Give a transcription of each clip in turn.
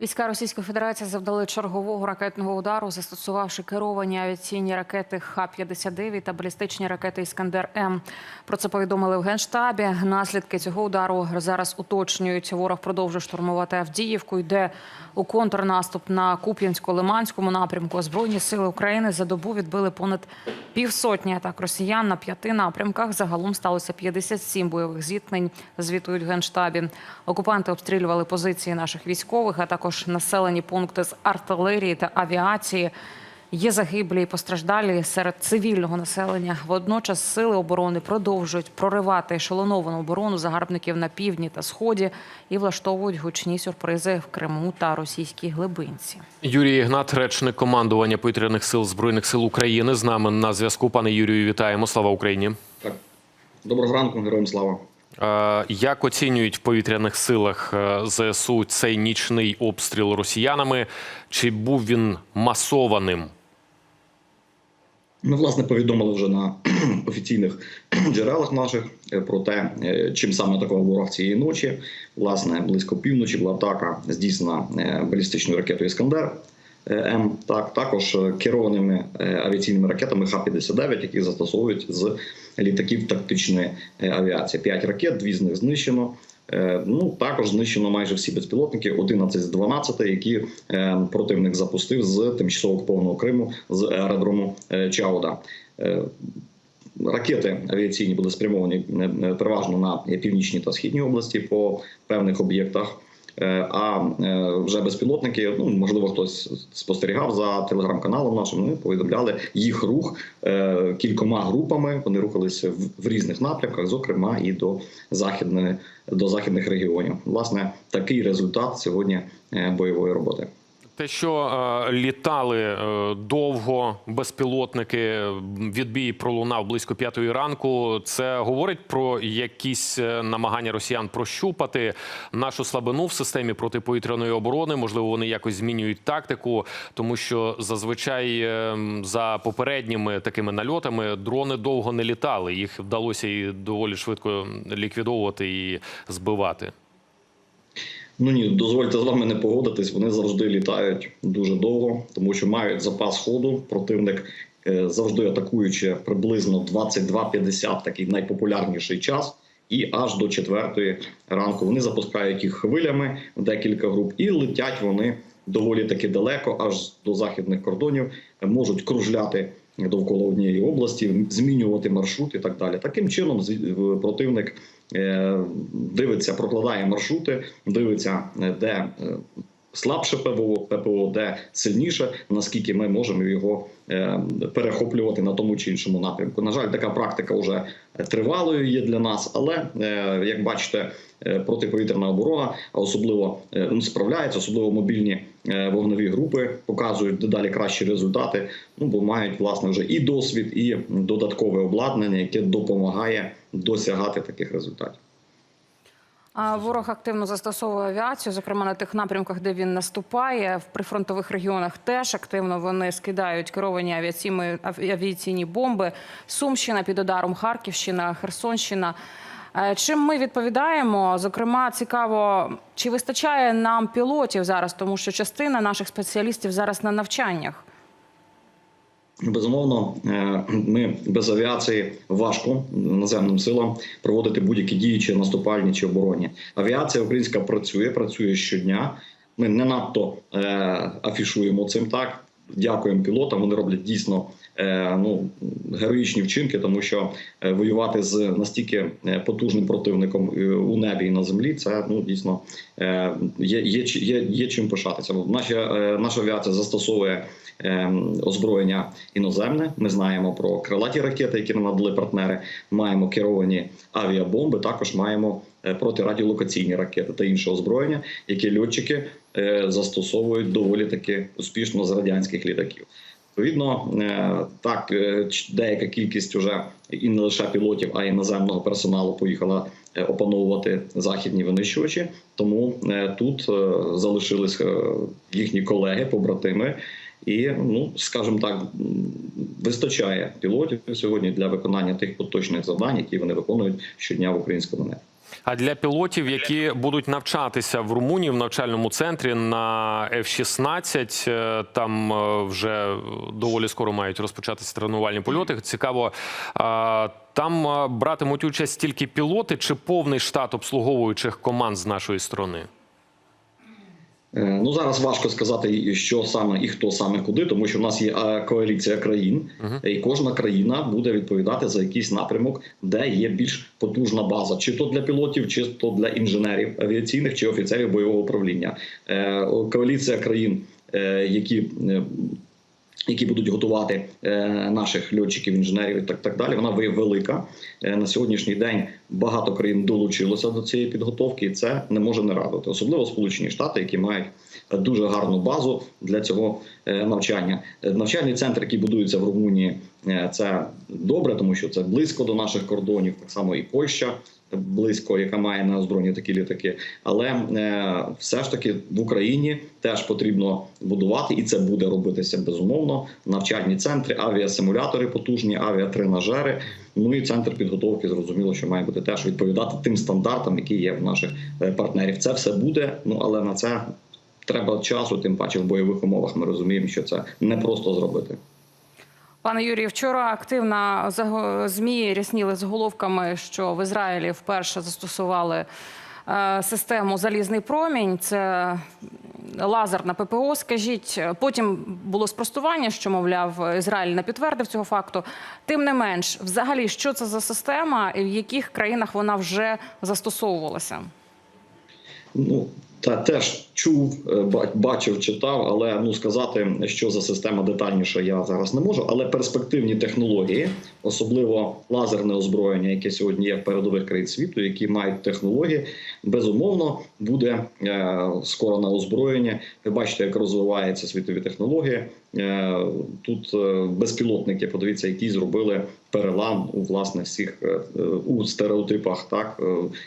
Війська Російської Федерації завдали чергового ракетного удару, застосувавши керовані авіаційні ракети Х-59 та балістичні ракети Іскандер М. Про це повідомили в генштабі. Наслідки цього удару зараз уточнюють. Ворог продовжує штурмувати Авдіївку. Йде у контрнаступ на Куп'янсько-Лиманському напрямку. Збройні сили України за добу відбили понад півсотні атак росіян на п'яти напрямках. Загалом сталося 57 бойових зіткнень. Звітують в генштабі. Окупанти обстрілювали позиції наших військових, а також населені пункти з артилерії та авіації. Є загиблі і постраждалі серед цивільного населення. Водночас сили оборони продовжують проривати ешелоновану оборону загарбників на півдні та сході і влаштовують гучні сюрпризи в Криму та російській глибинці. Юрій Ігнат, речник командування повітряних сил збройних сил України, з нами на зв'язку. Пане Юрію, вітаємо. Слава Україні. Так. Доброго ранку, героям слава. Як оцінюють в повітряних силах е, ЗСУ цей нічний обстріл росіянами? Чи був він масованим? Ми власне повідомили вже на офіційних джерелах наших е, про те, е, чим саме атакував ворог цієї ночі. Власне, близько півночі була атака здійснена балістичною ракетою Іскандер. М так також е, керованими е, авіаційними ракетами Х-59, які застосовують з літаків тактичної е, авіації. П'ять ракет, дві з них знищено. Ну також знищено майже всі безпілотники, 11 з 12, які противник запустив з тимчасово окупованого Криму з аеродрому Чауда. Ракети авіаційні були спрямовані переважно на північній та східній області по певних об'єктах. Е, А е, вже безпілотники, ну можливо, хтось спостерігав за телеграм-каналом нашим. Ми повідомляли їх рух е, кількома групами. Вони рухалися в, різних напрямках, зокрема і до західної до західних регіонів. Власне, такий результат сьогодні бойової роботи. Те, що е, літали е, довго безпілотники, відбій пролунав близько п'ятої ранку. Це говорить про якісь е, намагання росіян прощупати нашу слабину в системі протиповітряної оборони. Можливо, вони якось змінюють тактику, тому що зазвичай е, за попередніми такими нальотами дрони довго не літали. Їх вдалося і доволі швидко ліквідовувати і збивати. Ну ні, дозвольте з вами не погодитись. Вони завжди літають дуже довго, тому що мають запас ходу. Противник е, завжди атакуючи приблизно 22.50, такий найпопулярніший час. І аж до четвертої ранку вони запускають їх хвилями в декілька груп, і летять вони доволі таки далеко, аж до західних кордонів, можуть кружляти довкола однієї області, змінювати маршрут і так далі. Таким чином, противник е, дивиться, прокладає маршрути, дивиться, е, де е, слабше ПВО, ППО, де сильніше, наскільки ми можемо його е, перехоплювати на тому чи іншому напрямку. На жаль, така практика вже тривалою є для нас, але е, як бачите, е, протиповітряна оборона, особливо ну, справляється, особливо мобільні вогневі групи показують дедалі кращі результати. Ну бо мають власне вже і досвід, і додаткове обладнання, яке допомагає досягати таких результатів. Ворог активно застосовує авіацію, зокрема на тих напрямках, де він наступає. В прифронтових регіонах теж активно вони скидають керовані авіаційні, авіаційні бомби. Сумщина під ударом, Харківщина, Херсонщина. Е, Чим ми відповідаємо? Зокрема, цікаво, чи вистачає нам пілотів зараз, тому що частина наших спеціалістів зараз на навчаннях. Безумовно, е, ми без авіації важко наземним силам проводити будь-які дії чи наступальні чи оборонні. Авіація українська працює, працює щодня. Ми не надто е, афішуємо цим так. Дякуємо пілотам. Вони роблять дійсно ну героїчні вчинки, тому що е, воювати з настільки е, потужним противником е, у небі і на землі це ну дійсно е, є, є, є, є чим пишатися. Наша, е, наша авіація застосовує е, озброєння іноземне. Ми знаємо про крилаті ракети, які нам надали партнери. Маємо керовані авіабомби. Також маємо е, протирадіолокаційні ракети та інше озброєння, які льотчики е, застосовують доволі таки успішно з радянських літаків. Відповідно, е, так е, деяка кількість уже і не лише пілотів, а й наземного персоналу поїхала е, опановувати західні винищувачі. Тому тут залишились їхні колеги, побратими. І ну скажімо так, вистачає пілотів сьогодні для виконання тих поточних завдань, які вони виконують щодня в українському небі. А для пілотів, які будуть навчатися в Румунії в навчальному центрі на F-16, е, там е, вже доволі скоро мають розпочатися тренувальні польоти. Цікаво, там е, братимуть участь тільки пілоти чи повний штат обслуговуючих команд з нашої сторони? Е, Ну зараз важко сказати, що саме і хто саме куди, тому що в нас є е, коаліція країн, і кожна країна буде відповідати за якийсь напрямок, де є більш потужна база, чи то для пілотів, чи то для інженерів авіаційних чи офіцерів бойового управління. Е, Коаліція країн, які які будуть готувати е, наших льотчиків, інженерів і так, так далі. Вона велика. Е, на сьогоднішній день багато країн долучилося до цієї підготовки, і це не може не радувати, особливо Сполучені Штати, які мають дуже гарну базу для цього е, навчання. Е, Навчальний центр, який будується в Румунії, е, це добре, тому що це близько до наших кордонів, так само і Польща. Близько, яка має на озброєнні такі літаки, але все ж таки в Україні теж потрібно будувати, і це буде робитися безумовно. Навчальні центри, авіасимулятори потужні, авіатренажери. Ну і центр підготовки зрозуміло, що має бути теж відповідати тим стандартам, які є в наших партнерів. Це все буде. Ну але на це треба часу, тим паче в бойових умовах. Ми розуміємо, що це не просто зробити. Пане Юрію, вчора активно змі рясніли заголовками, що в Ізраїлі вперше застосували е, систему залізний промінь. Це лазер на ППО. Скажіть, потім було спростування, що мовляв, Ізраїль не підтвердив цього факту. Тим не менш, взагалі, що це за система і в яких країнах вона вже застосовувалася? Ну та теж чув, е, бачив, читав, але ну сказати, що за система детальніше, я зараз не можу. Але перспективні технології, особливо лазерне озброєння, яке сьогодні є в передових країн світу, які мають технології, безумовно буде е, скоро на озброєння. Ви бачите, як розвиваються світові технології. Е, тут безпілотники, подивіться, які зробили перелам у власне всіх у стереотипах, так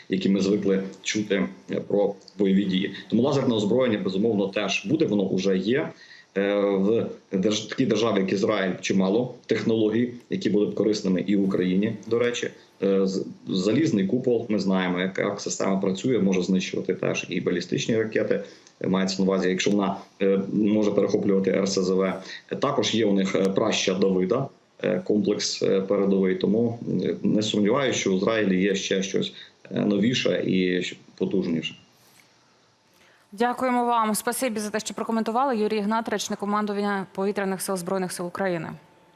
які ми звикли чути про бойові дії. Тому лазерне озброєння безумовно теж буде. Воно вже є. Е, В такій державі, як Ізраїль, чимало технологій, які будуть корисними і в Україні. До речі, Е, залізний купол. Ми знаємо, як, система працює, може знищувати теж і балістичні ракети. Е, Мається на увазі, якщо вона може перехоплювати РСЗВ. Також є у них праща Давида. Комплекс передовий, тому не сумніваюся, що в Ізраїлі є ще щось новіше і потужніше. Дякуємо вам. Спасибі за те, що прокоментували. Юрій Ігнат, речник командування повітряних сил збройних сил України.